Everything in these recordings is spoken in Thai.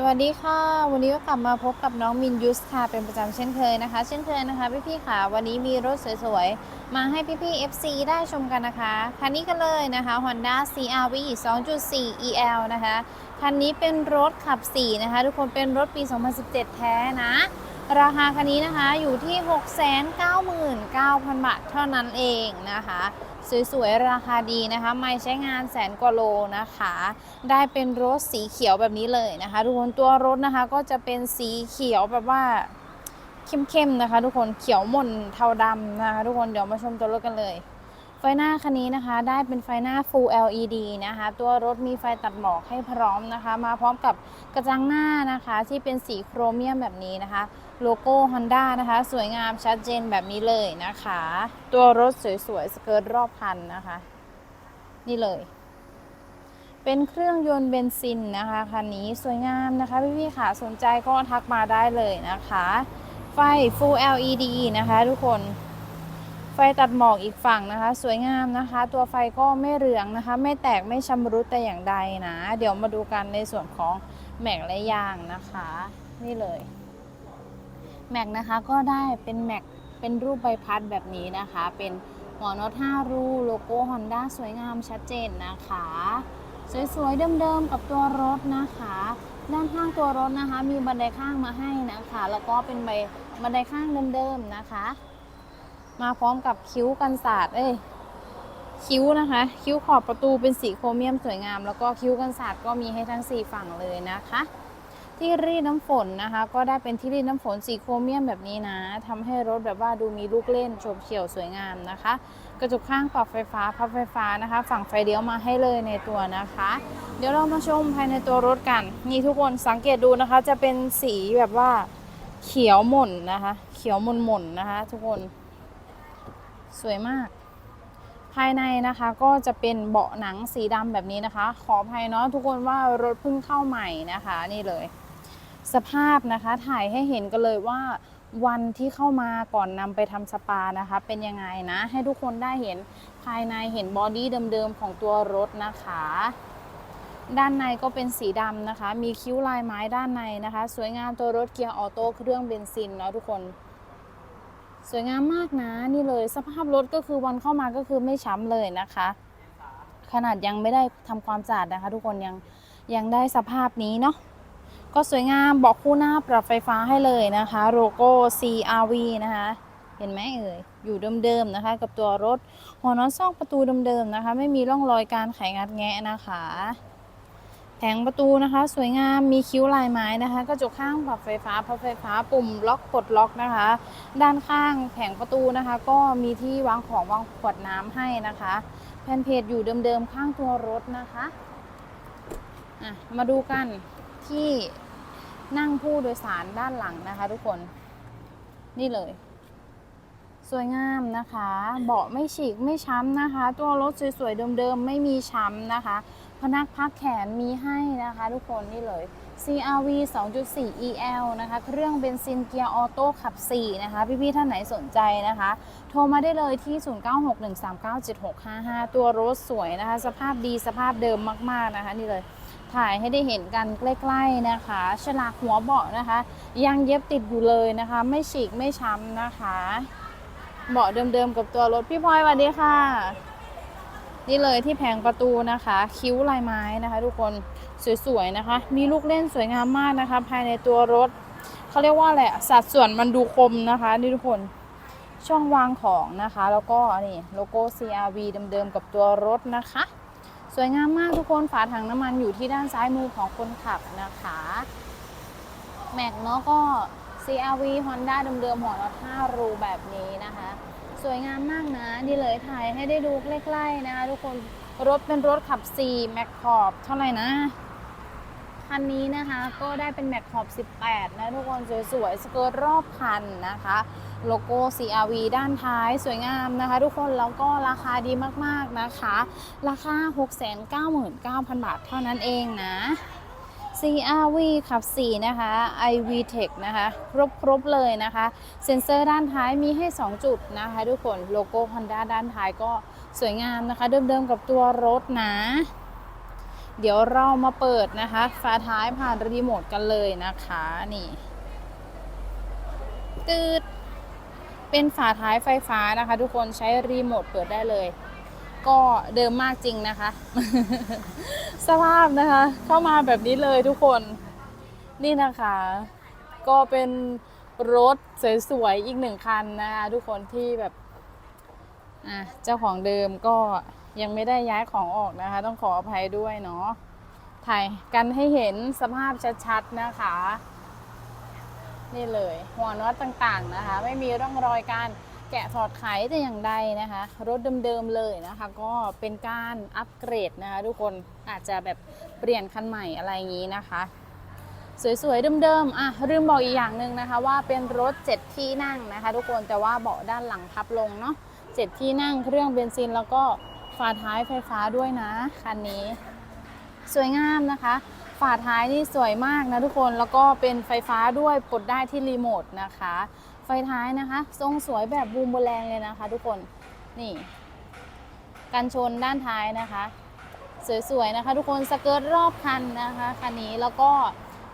สวัสดีค่ะ วันนี้ก็กลับมาพบกับน้องมินยุสค่ะ เป็นประจำเช่นเคยนะคะ เช่นเคยนะคะ พี่ๆค่ะ วันนี้มีรถสวยๆ มาให้พี่ๆ FC ได้ชมกันนะคะ คันนี้กันเลยนะคะ Honda CRV 2.4 EL นะคะ คันนี้เป็นรถขับ 4 นะคะ ทุกคนเป็นรถปี 2017 แท้นะ ราคาคันนี้นะคะอยู่ที่ 699,000 บาทเท่านั้นเองนะคะ สวยๆ ราคาดีนะคะ ไม่ใช้งานแสนกว่าโลนะคะ ได้เป็นรถสีเขียวแบบนี้เลยนะคะทุกคนตัวรถนะคะก็จะเป็นสีเขียวแบบว่าเข้มๆนะคะ ทุกคนเขียวหม่นเทาดำนะคะ ทุกคนเดี๋ยวมาชมตัวรถกันเลยไฟหน้าคันนี้นะคะ ได้เป็นไฟหน้า Full LED นะคะ ตัวรถมีไฟตัดหมอกให้พร้อมนะคะ มาพร้อมกับกระจังหน้านะคะ ที่เป็นสีโครเมียมแบบนี้นะคะ โลโก้ Honda นะคะ สวยงามชัดเจนแบบนี้เลยนะคะ ตัวรถสวยๆ สเกิร์ตรอบคันนะคะ นี่เลย เป็นเครื่องยนต์เบนซินนะคะคันนี้สวยงามนะคะ พี่ๆค่ะสนใจก็ทักมาได้เลยนะคะ ไฟ Full LED นะคะทุกคนไฟตัดหมอกอีกฝั่งนะคะ สวยงามนะคะ ตัวไฟก็ไม่เหลืองนะคะ ไม่แตกไม่ชำรุดแต่อย่างใดนะ เดี๋ยวมาดูกันในส่วนของแม็กและยางนะคะ นี่เลย แม็กนะคะก็ได้เป็นแม็กเป็นรูปใบพัดแบบนี้นะคะ เป็นหัวน็อต5รูโลโก้ Honda สวยงามชัดเจนนะคะ สวยๆเดิมๆกับตัวรถนะคะ ด้านข้างตัวรถนะคะ มีบันไดข้างมาให้นะคะ แล้วก็เป็นใบบันไดข้างเดิมๆนะคะ มาพร้อมกับคิ้วกันศาสตร์เอ้ยคิ้วนะคะ คิ้วขอบประตูเป็นสีโครเมียมสวยงาม แล้วก็คิ้วกันศาสตร์ก็มีให้ทั้ง 4 ฝั่งเลยนะคะ ที่รีดน้ำฝนนะคะ ก็ได้เป็นที่รีดน้ำฝนสีโครเมียมแบบนี้นะทำให้รถแบบว่าดูมีลูกเล่นโฉบเฉี่ยวสวยงามนะคะ กระจกข้างปรับไฟฟ้าพับไฟฟ้านะคะ ฝั่งไฟเลี้ยวมาให้เลยในตัวนะคะ เดี๋ยวเรามาชมภายในตัวรถกัน นี่ทุกคนสังเกตดูนะคะ จะเป็นสีแบบว่าเขียวหม่นนะคะ เขียวหม่นหม่นนะคะ ทุกคนสวยมาก ภายในนะคะก็จะเป็นเบาะหนังสีดำแบบนี้นะคะ ขออภัยเนาะทุกคนว่ารถเพิ่งเข้าใหม่นะคะ นี่เลย สภาพนะคะ ถ่ายให้เห็นกันเลยว่าวันที่เข้ามาก่อนนำไปทำสปานะคะ เป็นยังไงนะ ให้ทุกคนได้เห็นภายในเห็นบอดี้เดิมๆของตัวรถนะคะ ด้านในก็เป็นสีดำนะคะ มีคิ้วลายไม้ด้านในนะคะ สวยงามตัวรถเกียร์ออโต้เครื่องเบนซินเนาะทุกคน สวยงามมากนะนี่เลยสภาพรถก็คือวันเข้ามาก็คือไม่ช้ำเลยนะคะ ขนาดยังไม่ได้ทำความสะอาดนะคะ ทุกคนยังยังได้สภาพนี้เนาะ ก็สวยงามบอกคู่หน้าปรับไฟฟ้าให้เลยนะคะโลโก้ CRV นะคะเห็นไหมเอ่ยอยู่เดิมๆนะคะ กับตัวรถ หัวน็อตซอกประตูเดิมๆนะคะ ไม่มีร่องรอยการไขงัดแงะนะคะแผงประตูนะคะ สวยงามมีคิ้วลายไม้นะคะกระจกข้างปรับไฟฟ้าพับไฟฟ้าปุ่มล็อกปลดล็อกนะคะ ด้านข้างแผงประตูนะคะ ก็มีที่วางของวางขวดน้ำให้นะคะ แผ่นเพจอยู่เดิมๆข้างตัวรถนะคะะมาดูกันที่ นั่งผู้โดยสารด้านหลังนะคะ ทุกคน นี่เลย สวยงามนะคะ เบาะไม่ฉีกไม่ช้ำนะคะ ตัวรถสวยๆเดิมๆไม่มีช้ำนะคะ พนักพักแขนมีให้นะคะ ทุกคนนี่เลย CRV 2.4 EL นะคะ เครื่องเบนซินเกียร์ออโต้ขับ 4 นะคะ พี่ๆ ท่านไหนสนใจนะคะ โทรมาได้เลยที่ 0961397655 ตัวรถสวยนะคะ สภาพดีสภาพเดิมมากๆนะคะ นี่เลย ถ่ายให้ได้เห็นกันใกล้ๆนะคะ ฉลากหัวเบาะนะคะ ยังเย็บติดอยู่เลยนะคะ ไม่ฉีกไม่ช้ำนะคะ เบาะเดิมๆกับตัวรถพี่พลอยสวัสดีค่ะ นี่เลยที่แผงประตูนะคะ คิ้วลายไม้นะคะ ทุกคนสวยๆนะคะ มีลูกเล่นสวยงามมากนะคะ ภายในตัวรถเขาเรียกว่าอะไรอะสัดส่วนมันดูคมนะคะนี่ทุกคนช่องวางของนะคะ แล้วก็นี่โลโก้ CRV เดิมๆกับตัวรถนะคะ วยงามมากทุกคนฝาถังน้ำมันอยู่ที่ด้านซ้ายมือของคนขับนะคะ แม็กเนาะก็ CRV Honda เดิมๆหัวน็อต5รูแบบนี้นะคะ สวยงามมากนะนี่เลยถ่ายให้ได้ดูใกล้ๆนะคะทุกคนรถเป็นรถขับ 4 แม็กขอบเท่าไหร่นะคันนี้นะคะก็ได้เป็นแม็กขอบ 18 นะทุกคนสวยๆสเกิร์ตรอบคันนะคะ โลโก้ CRV ด้านท้ายสวยงามนะคะ ทุกคนแล้วก็ราคาดีมากๆนะคะ ราคา 699,000 บาทเท่านั้นเองนะ CRV ขับ 4 นะคะ iV Tech นะคะ ครบครบเลยนะคะ เซ็นเซอร์ด้านท้ายมีให้ 2 จุดนะคะ ทุกคนโลโก้ Honda ด้านท้ายก็สวยงามนะคะ เดิมๆกับตัวรถนะ เดี๋ยวเรามาเปิดนะคะฝาท้ายผ่านรีโมทกันเลยนะคะ นี่ตืด เป็นฝาท้ายไฟฟ้านะคะ ทุกคนใช้รีโมทเปิดได้เลย ก็เดิมมากจริงนะคะ สภาพนะคะ เข้ามาแบบนี้เลยทุกคนนี่นะคะ ก็เป็นรถสวยๆอีกหนึ่งคันนะคะทุกคนที่แบบอะเจ้าของเดิมก็ยังไม่ได้ย้ายของออกนะคะ ต้องขออภัยด้วยเนาะถ่ายกันให้เห็นสภาพชัดๆนะคะ นี่เลย หัวน็อตต่างๆนะคะ ไม่มีร่องรอยการแกะถอดไขแต่อย่างใดนะคะ รถเดิมๆเลยนะคะ ก็เป็นการอัปเกรดนะคะ ทุกคนอาจจะแบบเปลี่ยนคันใหม่อะไรอย่างนี้นะคะ สวยๆเดิมๆอะลืมบอกอีกอย่างหนึ่งนะคะ ว่าเป็นรถ 7 ที่นั่งนะคะ ทุกคนแต่ว่าเบาะด้านหลังพับลงเนาะ7 ที่นั่งเครื่องเบนซินแล้วก็ฝาท้ายไฟฟ้าด้วยนะคันนี้ สวยงามนะคะ ฝาท้ายนี่สวยมากนะทุกคนแล้วก็เป็นไฟฟ้าด้วยปลดได้ที่รีโมทนะคะ ไฟท้ายนะคะ ทรงสวยแบบบูมเบแรงเลยนะคะ ทุกคนนี่กันชนด้านท้ายนะคะ สวยๆนะคะ ทุกคนสเกิร์ตรอบคันนะคะคันนี้แล้วก็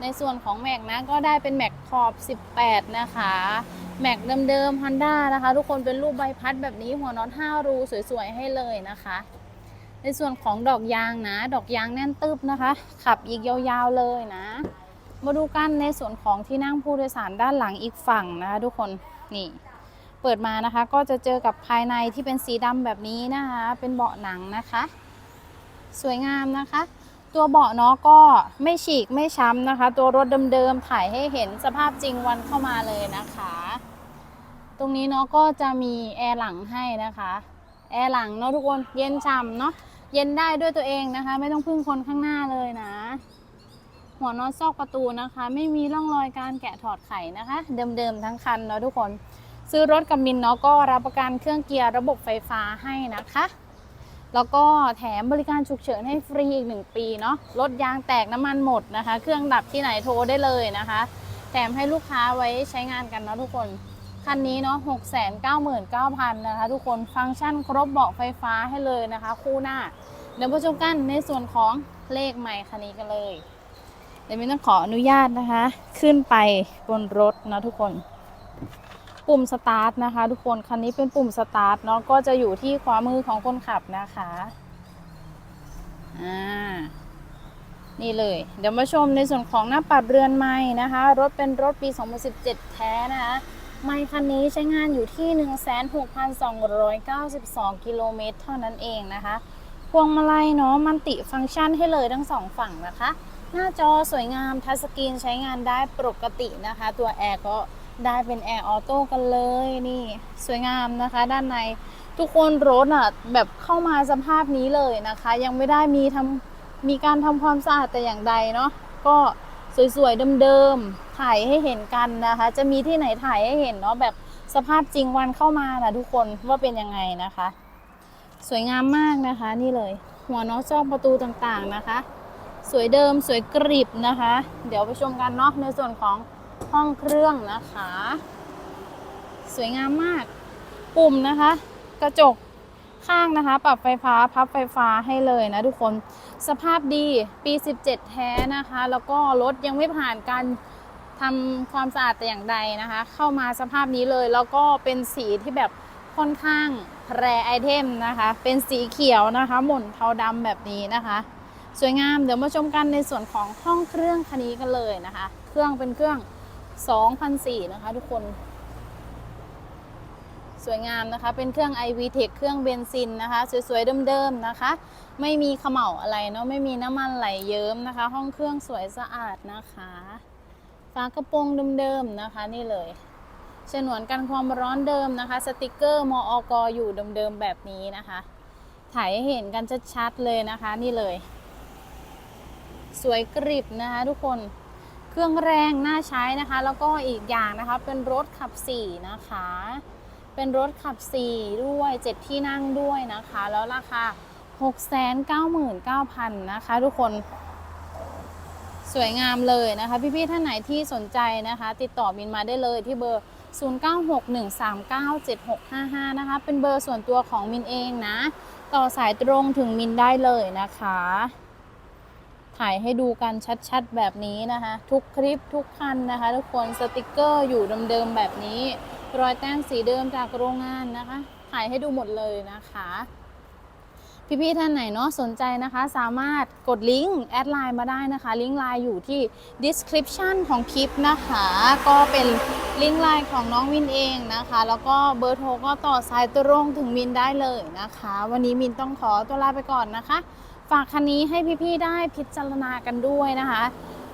ในส่วนของแม็กนะก็ได้เป็นแม็กขอบ 18 นะคะแม็กเดิมๆ Honda นะคะ ทุกคนเป็นรูปใบพัดแบบนี้หัวน็อต5รูสวยๆ ให้เลยนะคะ ในส่วนของดอกยางนะ ดอกยางแน่นตึบนะคะ ขับอีกยาวๆเลยนะ มาดูกันในส่วนของที่นั่งผู้โดยสารด้านหลังอีกฝั่งนะคะ ทุกคนนี่ เปิดมานะคะ ก็จะเจอกับภายในที่เป็นสีดำแบบนี้นะคะ เป็นเบาะหนังนะคะ สวยงามนะคะ ตัวเบาะเนาะก็ไม่ฉีกไม่ช้ำนะคะ ตัวรถเดิมๆถ่ายให้เห็นสภาพจริงวันเข้ามาเลยนะคะ ตรงนี้เนาะก็จะมีแอร์หลังให้นะคะแอร์หลังเนาะทุกคนเย็นฉ่ำเนาะ เย็นได้ด้วยตัวเองนะคะ ไม่ต้องพึ่งคนข้างหน้าเลยนะ หัวนอตซอกประตูนะคะ ไม่มีร่องรอยการแกะถอดไขนะคะ เดิมๆทั้งคันเนาะทุกคน ซื้อรถกับมินเนาะก็รับประกันเครื่องเกียร์ระบบไฟฟ้าให้นะคะแล้วก็แถมบริการฉุกเฉินให้ฟรีอีก 1 ปีเนาะรถยางแตกน้ำมันหมดนะคะ เครื่องดับที่ไหนโทรได้เลยนะคะ แถมให้ลูกค้าไว้ใช้งานกันเนาะทุกคน คันนี้เนาะ6 9 9 0 0 0นะคะ ทุกคนฟังก์ชันครบเบาะไฟฟ้าให้เลยนะคะ คู่หน้า เดี๋ยวมาชมกันในส่วนของเลขใหม่คันนี้กันเลย เดี๋ยวมินต้องขออนุญาตนะคะ ขึ้นไปบนรถนะทุกคน ปุ่มสตาร์ทนะคะ ทุกคนคันนี้เป็นปุ่มสตาร์ทเนาะก็จะอยู่ที่ขวามือของคนขับนะคะอ่านี่เลย เดี๋ยวมาชมในส่วนของหน้าปัดเรือนไม้นะคะ รถเป็นรถปี 2017 แท้นะคะ ไมค์คันนี้ใช้งานอยู่ที่ 16,292 กิโลเมตรเท่านั้นเองนะคะ พวงมาลัยเนาะมันติฟังก์ชันให้เลยทั้งสองฝั่งนะคะ หน้าจอสวยงามทัชสกรีนใช้งานได้ปกตินะคะ ตัวแอร์ก็ได้เป็นแอร์ออโต้กันเลยนี่สวยงามนะคะ ด้านในทุกคนรถอะแบบเข้ามาสภาพนี้เลยนะคะ ยังไม่ได้มีทำมีการทำความสะอาดแต่อย่างใดเนาะก็ สวยๆเดิมๆถ่ายให้เห็นกันนะคะ จะมีที่ไหนถ่ายให้เห็นเนาะแบบสภาพจริงวันเข้ามานะทุกคนว่าเป็นยังไงนะคะ สวยงามมากนะคะ นี่เลย หัวน็อตซอกประตูต่างๆนะคะ สวยเดิมสวยกริบนะคะ เดี๋ยวไปชมกันเนาะในส่วนของห้องเครื่องนะคะ สวยงามมากปุ่มนะคะ กระจก ข้างนะคะ ปรับไฟฟ้าพับไฟฟ้าให้เลยนะทุกคนสภาพดีปี 17 แท้นะคะ แล้วก็รถยังไม่ผ่านการทำความสะอาดแต่อย่างใดนะคะ เข้ามาสภาพนี้เลย แล้วก็เป็นสีที่แบบค่อนข้างแรไอเทมนะคะ เป็นสีเขียวนะคะ หม่นเทาดำแบบนี้นะคะ สวยงามเดี๋ยวมาชมกันในส่วนของห้องเครื่องคันนี้กันเลยนะคะ เครื่องเป็นเครื่อง 2004นะคะ ทุกคน สวยงามนะคะ เป็นเครื่อง iV Tech เครื่องเบนซินนะคะ สวยๆเดิมๆนะคะ ไม่มีเขม่าอะไรเนาะไม่มีน้ำมันไหลเยิ้มนะคะ ห้องเครื่องสวยสะอาดนะคะฝากระโปรงเดิมๆนะคะ นี่เลยฉนวนกันความร้อนเดิมนะคะ สติกเกอร์มออกอยู่เดิมๆแบบนี้นะคะ ถ่ายให้เห็นกันชัดๆเลยนะคะ นี่เลย สวยกริบนะคะ ทุกคนเครื่องแรงน่าใช้นะคะ แล้วก็อีกอย่างนะคะ เป็นรถขับ4นะคะ เป็นรถขับ 4 ด้วย 7 ที่นั่งด้วยนะคะ แล้วราคา 699,000 นะคะ ทุกคนสวยงามเลยนะคะ พี่ๆท่านไหนที่สนใจนะคะ ติดต่อมินมาได้เลยที่เบอร์ 0961397655 นะคะ เป็นเบอร์ส่วนตัวของมินเองนะ ต่อสายตรงถึงมินได้เลยนะคะ ถ่ายให้ดูกันชัดๆแบบนี้นะคะ ทุกคลิปทุกคันนะคะ ทุกคนสติกเกอร์อยู่เดิมๆแบบนี้ รอยแต้มสีเดิมจากโรงงานนะคะ ถ่ายให้ดูหมดเลยนะคะพี่ๆท่านไหนเนาะสนใจนะคะ สามารถกดลิงก์แอดไลน์มาได้นะคะ ลิงก์ไลน์อยู่ที่ description ของคลิปนะคะ ก็เป็นลิงก์ไลน์ของน้องมินเองนะคะ แล้วก็เบอร์โทรก็ต่อสายตรงถึงมินได้เลยนะคะ วันนี้มินต้องขอตัวลาไปก่อนนะคะ ฝากคันนี้ให้พี่ๆได้พิจารณากันด้วยนะคะ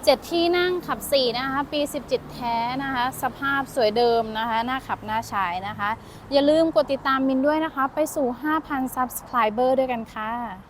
7 ที่นั่งขับ 4 นะคะ ปี 17 แท้นะคะ สภาพสวยเดิมนะคะ หน้าขับหน้าใช้นะคะ อย่าลืมกดติดตามมินด้วยนะคะ ไปสู่ 5,000 Subscriber ด้วยกันค่ะ